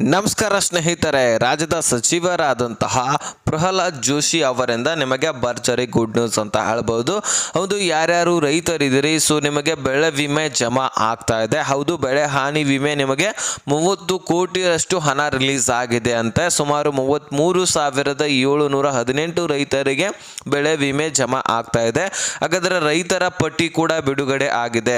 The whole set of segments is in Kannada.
ನಮಸ್ಕಾರ ಸ್ನೇಹಿತರೆ ರಾಜ್ಯದ ಸಚಿವರಾದಂತಹ ಪ್ರಹ್ಲಾದ್ ಜೋಶಿ ಅವರಿಂದ ನಿಮಗೆ ಭರ್ಜರಿ ಗುಡ್ ನ್ಯೂಸ್ ಅಂತ ಹೇಳ್ಬೋದು. ಹೌದು, ಯಾರ್ಯಾರು ರೈತರಿದ್ದೀರಿ ಸೊ ನಿಮಗೆ ಬೆಳೆ ವಿಮೆ ಜಮಾ ಆಗ್ತಾ ಇದೆ. ಹೌದು, ಬೆಳೆ ಹಾನಿ ವಿಮೆ ನಿಮಗೆ ಮೂವತ್ತು ಕೋಟಿಯಷ್ಟು ಹಣ ರಿಲೀಸ್ ಆಗಿದೆ ಅಂತೆ. ಸುಮಾರು ಮೂವತ್ತ್ಮೂರು ಸಾವಿರದ ಏಳುನೂರ ಹದಿನೆಂಟು ರೈತರಿಗೆ ಬೆಳೆ ವಿಮೆ ಜಮಾ ಆಗ್ತಾ ಇದೆ. ಹಾಗಾದರೆ ರೈತರ ಪಟ್ಟಿ ಕೂಡ ಬಿಡುಗಡೆ ಆಗಿದೆ.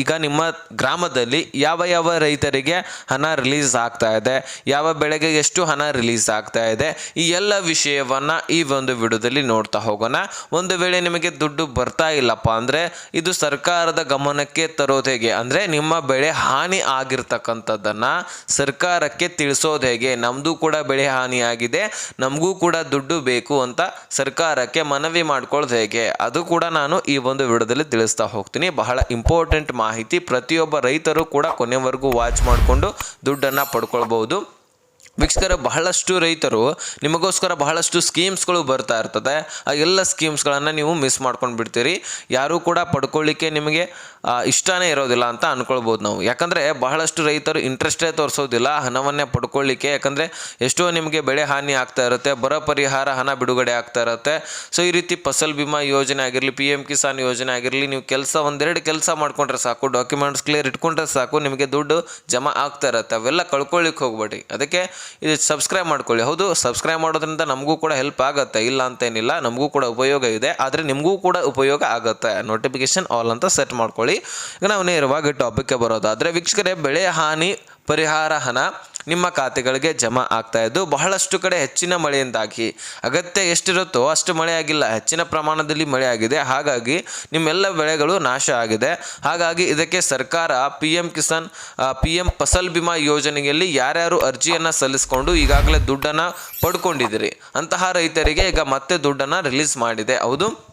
ಈಗ ನಿಮ್ಮ ಗ್ರಾಮದಲ್ಲಿ ಯಾವ ಯಾವ ರೈತರಿಗೆ ಹಣ ರಿಲೀಸ್ ಆಗ್ತಾ ಇದೆ? ಯಾವ ಬೆಳೆಗೆ ಎಷ್ಟು ಹಣ ರಿಲೀಸ್ ಆಗ್ತಾ ಇದೆ? ಈ ಎಲ್ಲ ವಿಷಯವನ್ನ ಈ ಒಂದು ವಿಡಿಯೋದಲ್ಲಿ ನೋಡ್ತಾ ಹೋಗೋಣ. ಒಂದು ವೇಳೆ ನಿಮಗೆ ದುಡ್ಡು ಬರ್ತಾ ಇಲ್ಲಪ್ಪ ಅಂದರೆ, ಇದು ಸರ್ಕಾರದ ಗಮನಕ್ಕೆ ತರೋದು ಹೇಗೆ? ಅಂದರೆ, ನಿಮ್ಮ ಬೆಳೆ ಹಾನಿ ಆಗಿರ್ತಕ್ಕಂಥದ್ದನ್ನು ಸರ್ಕಾರಕ್ಕೆ ತಿಳಿಸೋದು ಹೇಗೆ? ನಮ್ಮದು ಕೂಡ ಬೆಳೆ ಹಾನಿ ಆಗಿದೆ, ನಮಗೂ ಕೂಡ ದುಡ್ಡು ಬೇಕು ಅಂತ ಸರ್ಕಾರಕ್ಕೆ ಮನವಿ ಮಾಡ್ಕೊಳ್ಳೋದು ಹೇಗೆ? ಅದು ಕೂಡ ನಾನು ಈ ಒಂದು ವಿಡಿಯೋದಲ್ಲಿ ತಿಳಿಸ್ತಾ ಹೋಗ್ತೀನಿ. ಬಹಳ ಇಂಪಾರ್ಟೆಂಟ್ ಮಾಹಿತಿ, ಪ್ರತಿಯೊಬ್ಬ ರೈತರು ಕೂಡ ಕೊನೆವರೆಗೂ ವಾಚ್ ಮಾಡಿಕೊಂಡು ದುಡ್ಡನ್ನು ಪಡ್ಕೊಳ್ಬಹುದು. ವೀಕ್ಷಕರ, ಬಹಳಷ್ಟು ರೈತರು ನಿಮಗೋಸ್ಕರ ಬಹಳಷ್ಟು ಸ್ಕೀಮ್ಸ್ಗಳು ಬರ್ತಾ ಇರ್ತದೆ. ಆ ಎಲ್ಲ ಸ್ಕೀಮ್ಸ್ಗಳನ್ನು ನೀವು ಮಿಸ್ ಮಾಡ್ಕೊಂಡು ಬಿಡ್ತೀರಿ. ಯಾರೂ ಕೂಡ ಪಡ್ಕೊಳ್ಳಿಕ್ಕೆ ನಿಮಗೆ ಇಷ್ಟನೇ ಇರೋದಿಲ್ಲ ಅಂತ ಅಂದ್ಕೊಳ್ಬೋದು ನಾವು. ಯಾಕಂದರೆ ಬಹಳಷ್ಟು ರೈತರು ಇಂಟ್ರೆಸ್ಟೇ ತೋರಿಸೋದಿಲ್ಲ, ಹಣವನ್ನೇ ಪಡ್ಕೊಳ್ಳಿಕ್ಕೆ. ಯಾಕಂದರೆ ಎಷ್ಟೋ ನಿಮಗೆ ಬೆಳೆ ಹಾನಿ ಆಗ್ತಾ ಇರುತ್ತೆ, ಬರ ಪರಿಹಾರ ಹಣ ಬಿಡುಗಡೆ ಆಗ್ತಾ ಇರುತ್ತೆ. ಸೊ, ಈ ರೀತಿ ಫಸಲ್ ಬಿಮಾ ಯೋಜನೆ ಆಗಿರಲಿ ಪಿ ಎಂ ಕಿಸಾನ್ ಯೋಜನೆ ಆಗಿರಲಿ, ನೀವು ಕೆಲಸ ಒಂದೆರಡು ಕೆಲಸ ಮಾಡ್ಕೊಂಡ್ರೆ ಸಾಕು ಡಾಕ್ಯುಮೆಂಟ್ಸ್ ಕ್ಲಿಯರ್ ಇಟ್ಕೊಂಡ್ರೆ ಸಾಕು, ನಿಮಗೆ ದುಡ್ಡು ಜಮಾ ಆಗ್ತಾ ಇರುತ್ತೆ. ಅವೆಲ್ಲ ಕಳ್ಕೊಳ್ಳಿಕ್ಕೆ ಹೋಗ್ಬೇಡಿ. ಅದಕ್ಕೆ ಇದು ಸಬ್ಸ್ಕ್ರೈಬ್ ಮಾಡ್ಕೊಳ್ಳಿ. ಹೌದು ಸಬ್ಸ್ಕ್ರೈಬ್ ಮಾಡೋದ್ರಿಂದ ನಮಗೂ ಕೂಡ ಹೆಲ್ಪ್ ಆಗುತ್ತೆ. ಇಲ್ಲ ಅಂತೇನಿಲ್ಲ, ನಮಗೂ ಕೂಡ ಉಪಯೋಗ ಇದೆ. ಆದರೆ ನಿಮಗೂ ಕೂಡ ಉಪಯೋಗ ಆಗುತ್ತೆ. ನೋಟಿಫಿಕೇಶನ್ ಆಲ್ ಅಂತ ಸೆಟ್ ಮಾಡ್ಕೊಳ್ಳಿ. ಈಗ ನಾವು ನೇರವಾಗಿ ಟಾಪಿಕ್ಗೆ ಬರೋದಾದರೆ, ವೀಕ್ಷಕರೇ, ಬೆಳೆ ಹಾನಿ, ಪರಿಹಾರ ಹಣ. ನಿಮ್ಮ ಖಾತೆಗಳಿಗೆ ಜಮಾ ಆಗ್ತಾ ಇದ್ದು ಬಹಳಷ್ಟು ಕಡೆ ಹೆಚ್ಚಿನ ಮಳೆಯಿಂದಾಗಿ. ಅಗತ್ಯ ಎಷ್ಟಿರುತ್ತೋ ಅಷ್ಟು ಮಳೆ ಆಗಿಲ್ಲ. ಹೆಚ್ಚಿನ ಪ್ರಮಾಣದಲ್ಲಿ ಮಳೆ ಆಗಿದೆ. ಹಾಗಾಗಿ ನಿಮ್ಮೆಲ್ಲ ಬೆಳೆಗಳು ನಾಶ ಆಗಿದೆ. ಹಾಗಾಗಿ ಇದಕ್ಕೆ ಸರ್ಕಾರ P M Kisan P M Fasal Bima ಯೋಜನೆಯಲ್ಲಿ ಯಾರ್ಯಾರು ಅರ್ಜಿಯನ್ನು ಸಲ್ಲಿಸಿಕೊಂಡು ಈಗಾಗಲೇ ದುಡ್ಡನ್ನು ಪಡ್ಕೊಂಡಿದ್ದೀರಿ. ಅಂತಹ ರೈತರಿಗೆ ಈಗ ಮತ್ತೆ ದುಡ್ಡನ್ನು ರಿಲೀಸ್ ಮಾಡಿದೆ. ಹೌದು?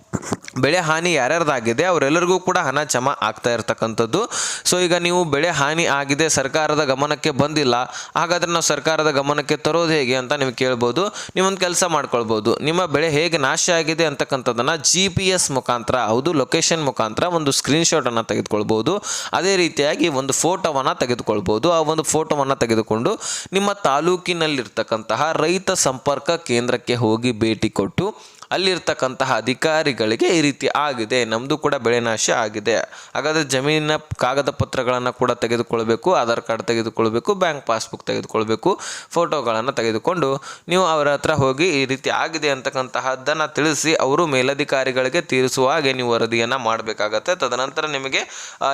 ಬೆಳೆ ಹಾನಿ ಯಾರ್ಯಾರ್ದಾಗಿದೆ, ಅವರೆಲ್ಲರಿಗೂ ಕೂಡ ಹಣ ಜಮಾ ಆಗ್ತಾ ಇರ್ತಕ್ಕಂಥದ್ದು. ಸೊ ಈಗ ನೀವು ಬೆಳೆ ಹಾನಿ ಆಗಿದೆ, ಸರ್ಕಾರದ ಗಮನಕ್ಕೆ ಬಂದಿಲ್ಲ, ಹಾಗಾದರೆ ನಾವು ಸರ್ಕಾರದ ಗಮನಕ್ಕೆ ತರೋದು ಹೇಗೆ ಅಂತ ನೀವು ಕೇಳ್ಬೋದು. ನೀವೊಂದು ಕೆಲಸ ಮಾಡ್ಕೊಳ್ಬೋದು. ನಿಮ್ಮ ಬೆಳೆ ಹೇಗೆ ನಾಶ ಆಗಿದೆ ಅಂತಕ್ಕಂಥದ್ದನ್ನು ಜಿ ಪಿ ಎಸ್ ಮುಖಾಂತರ, ಹೌದು ಲೊಕೇಶನ್ ಮುಖಾಂತರ ಒಂದು ಸ್ಕ್ರೀನ್ಶಾಟನ್ನು ತೆಗೆದುಕೊಳ್ಬೋದು. ಅದೇ ರೀತಿಯಾಗಿ ಒಂದು ಫೋಟೋವನ್ನು ತೆಗೆದುಕೊಳ್ಬೋದು. ಆ ಒಂದು ಫೋಟೋವನ್ನು ತೆಗೆದುಕೊಂಡು ನಿಮ್ಮ ತಾಲೂಕಿನಲ್ಲಿರ್ತಕ್ಕಂತಹ ರೈತ ಸಂಪರ್ಕ ಕೇಂದ್ರಕ್ಕೆ ಹೋಗಿ ಭೇಟಿ ಕೊಟ್ಟು ಅಲ್ಲಿರ್ತಕ್ಕಂತಹ ಅಧಿಕಾರಿಗಳಿಗೆ ಈ ರೀತಿ ಆಗಿದೆ. ನಮ್ಮದು ಕೂಡ ಬೆಳೆ ನಾಶ ಆಗಿದೆ. ಹಾಗಾದರೆ ಜಮೀನಿನ ಕಾಗದ ಪತ್ರಗಳನ್ನು ಕೂಡ ತೆಗೆದುಕೊಳ್ಬೇಕು, ಆಧಾರ್ ಕಾರ್ಡ್ ತೆಗೆದುಕೊಳ್ಬೇಕು, ಬ್ಯಾಂಕ್ ಪಾಸ್ಬುಕ್ ತೆಗೆದುಕೊಳ್ಬೇಕು, ಫೋಟೋಗಳನ್ನು ತೆಗೆದುಕೊಂಡು ನೀವು ಅವರ ಹತ್ರ ಹೋಗಿ ಈ ರೀತಿ ಆಗಿದೆ ಅಂತಕ್ಕಂತಹದ್ದನ್ನು ತಿಳಿಸಿ ಅವರು ಮೇಲಧಿಕಾರಿಗಳಿಗೆ ತೀರಿಸುವ ಹಾಗೆ ನೀವು ವರದಿಯನ್ನು ಮಾಡಬೇಕಾಗತ್ತೆ. ತದನಂತರ ನಿಮಗೆ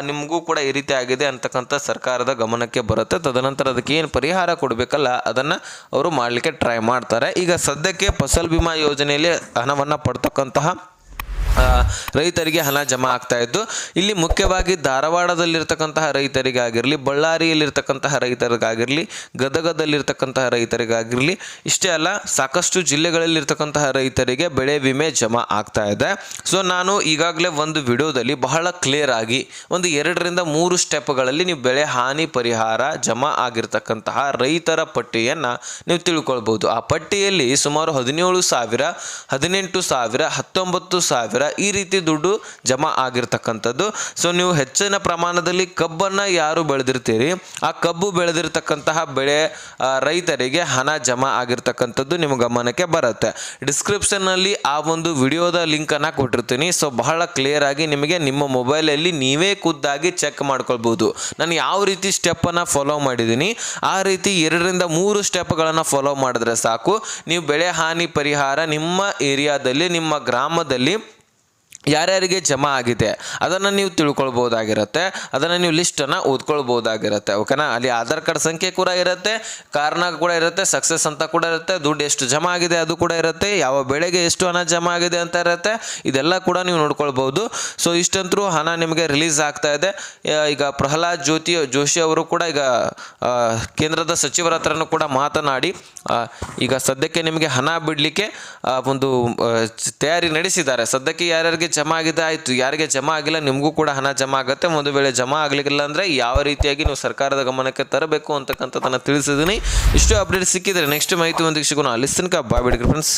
ನಿಮಗೂ ಕೂಡ ಈ ರೀತಿ ಆಗಿದೆ ಅಂತಕ್ಕಂಥ ಸರ್ಕಾರದ ಗಮನಕ್ಕೆ ಬರುತ್ತೆ. ತದನಂತರ ಅದಕ್ಕೆ ಏನು ಪರಿಹಾರ ಕೊಡಬೇಕಲ್ಲ, ಅದನ್ನು ಅವರು ಮಾಡಲಿಕ್ಕೆ ಟ್ರೈ ಮಾಡ್ತಾರೆ. ಈಗ ಸದ್ಯಕ್ಕೆ ಫಸಲ್ ಬಿಮಾ ಯೋಜನೆಯಲ್ಲಿ ಹಣವನ್ನು ಪಡ್ತಕ್ಕಂತಹ ರೈತರಿಗೆ ಹಣ ಜಮಾ ಆಗ್ತಾ ಇದ್ದು, ಇಲ್ಲಿ ಮುಖ್ಯವಾಗಿ ಧಾರವಾಡದಲ್ಲಿರ್ತಕ್ಕಂತಹ ರೈತರಿಗಾಗಿರಲಿ, ಬಳ್ಳಾರಿಯಲ್ಲಿರ್ತಕ್ಕಂತಹ ರೈತರಿಗಾಗಿರಲಿ, ಗದಗದಲ್ಲಿರ್ತಕ್ಕಂತಹ ರೈತರಿಗಾಗಿರಲಿ, ಇಷ್ಟೇ ಅಲ್ಲ, ಸಾಕಷ್ಟು ಜಿಲ್ಲೆಗಳಲ್ಲಿರ್ತಕ್ಕಂತಹ ರೈತರಿಗೆ ಬೆಳೆ ವಿಮೆ ಜಮಾ ಆಗ್ತಾ ಇದೆ. ಸೊ ನಾನು ಈಗಾಗಲೇ ಒಂದು ವಿಡಿಯೋದಲ್ಲಿ ಬಹಳ ಕ್ಲಿಯರ್ ಆಗಿ ಒಂದು ಎರಡರಿಂದ ಮೂರು ಸ್ಟೆಪ್ಗಳಲ್ಲಿ ನೀವು ಬೆಳೆ ಹಾನಿ ಪರಿಹಾರ ಜಮಾ ಆಗಿರ್ತಕ್ಕಂತಹ ರೈತರ ಪಟ್ಟಿಯನ್ನು ನೀವು ತಿಳ್ಕೊಳ್ಬೋದು. ಆ ಪಟ್ಟಿಯಲ್ಲಿ ಸುಮಾರು ಹದಿನೇಳು ಸಾವಿರ, ಹದಿನೆಂಟು ಸಾವಿರ, ಹತ್ತೊಂಬತ್ತು ಸಾವಿರ ಈ ರೀತಿ ದುಡ್ಡು ಜಮಾ ಆಗಿರ್ತಕ್ಕಂಥದ್ದು. ಸೊ ನೀವು ಹೆಚ್ಚಿನ ಪ್ರಮಾಣದಲ್ಲಿ ಕಬ್ಬನ್ನು ಯಾರು ಬೆಳೆದಿರ್ತೀರಿ? ಆ ಕಬ್ಬು ಬೆಳೆದಿರ್ತಕ್ಕಂತಹ ಬೆಳೆ ರೈತರಿಗೆ ಹಣ ಜಮಾ ಆಗಿರ್ತಕ್ಕಂಥದ್ದು ನಿಮ್ಮ ಗಮನಕ್ಕೆ ಬರುತ್ತೆ. ಡಿಸ್ಕ್ರಿಪ್ಷನ್ನಲ್ಲಿ ಆ ಒಂದು ವಿಡಿಯೋದ ಲಿಂಕನ್ನು ಕೊಟ್ಟಿರ್ತೀನಿ. ಸೊ ಬಹಳ ಕ್ಲಿಯರ್ ಆಗಿ ನಿಮಗೆ ನಿಮ್ಮ ಮೊಬೈಲಲ್ಲಿ ನೀವೇ ಖುದ್ದಾಗಿ ಚೆಕ್ ಮಾಡ್ಕೊಳ್ಬೋದು. ನಾನು ಯಾವ ರೀತಿ ಸ್ಟೆಪ್ಪನ್ನು ಫಾಲೋ ಮಾಡಿದ್ದೀನಿ, ಆ ರೀತಿ ಎರಡರಿಂದ ಮೂರು ಸ್ಟೆಪ್ಗಳನ್ನು ಫಾಲೋ ಮಾಡಿದ್ರೆ ಸಾಕು. ನೀವು ಬೆಳೆ ಹಾನಿ ಪರಿಹಾರ ನಿಮ್ಮ ಏರಿಯಾದಲ್ಲಿ, ನಿಮ್ಮ ಗ್ರಾಮದಲ್ಲಿ ಯಾರ್ಯಾರಿಗೆ ಜಮಾ ಆಗಿದೆ, ಅದನ್ನು ನೀವು ತಿಳ್ಕೊಳ್ಬೋದಾಗಿರುತ್ತೆ ಅದನ್ನು ನೀವು ಲಿಸ್ಟನ್ನು ಓದ್ಕೊಳ್ಬೋದಾಗಿರುತ್ತೆ ಓಕೆನಾ ಅಲ್ಲಿ ಆಧಾರ್ ಕಾರ್ಡ್ ಸಂಖ್ಯೆ ಕೂಡ ಇರುತ್ತೆ, ಕಾರಣ ಕೂಡ ಇರುತ್ತೆ ಸಕ್ಸಸ್ ಅಂತ ಕೂಡ ಇರುತ್ತೆ, ದುಡ್ಡು ಎಷ್ಟು ಜಮಾ ಆಗಿದೆ ಅದು ಕೂಡ ಇರುತ್ತೆ, ಯಾವ ಬೆಳೆಗೆ ಎಷ್ಟು ಹಣ ಜಮಾ ಆಗಿದೆ ಅಂತ ಇರುತ್ತೆ, ಇದೆಲ್ಲ ಕೂಡ ನೀವು ನೋಡ್ಕೊಳ್ಬೋದು ಸೊ ಇಷ್ಟಂತರೂ ಹಣ ನಿಮಗೆ ರಿಲೀಸ್ ಆಗ್ತಾ ಇದೆ. ಈಗ ಪ್ರಹ್ಲಾದ್ ಜ್ಯೋತಿ, ಜೋಶಿ ಅವರು ಕೂಡ ಈಗ ಕೇಂದ್ರದ ಸಚಿವರ ಹತ್ರನೂ ಕೂಡ ಮಾತನಾಡಿ ಈಗ ಸದ್ಯಕ್ಕೆ ನಿಮಗೆ ಹಣ ಬಿಡಲಿಕ್ಕೆ ಒಂದು ತಯಾರಿ ನಡೆಸಿದ್ದಾರೆ. ಸದ್ಯಕ್ಕೆ ಯಾರ್ಯಾರಿಗೆ ಜಮಾ ಆಗಿದೆ ಆಯಿತು. ಯಾರಿಗೆ ಜಮಾ ಆಗಿಲ್ಲ, ನಿಮಗೂ ಕೂಡ ಹಣ ಜಮಾ ಆಗುತ್ತೆ. ಒಂದು ವೇಳೆ ಜಮಾ ಆಗಲಿಕ್ಕಿಲ್ಲ ಅಂದರೆ ಯಾವ ರೀತಿಯಾಗಿ ನೀವು ಸರ್ಕಾರದ ಗಮನಕ್ಕೆ ತರಬೇಕು ಅಂತಕ್ಕಂಥದ್ದನ್ನು ತಿಳಿಸಿದ್ದೀನಿ ಇಷ್ಟು ಅಪ್ಡೇಟ್ ಸಿಕ್ಕಿದ್ರೆ ನೆಕ್ಸ್ಟ್ ಮಾಹಿತಿ ಒಂದಿಗೆ ಸಿಗೋಣ. ಅಲ್ಲಿಸ್ತನಕ ತನಕ ಬಾಯ್ ಬಿಡಿ ಫ್ರೆಂಡ್ಸ್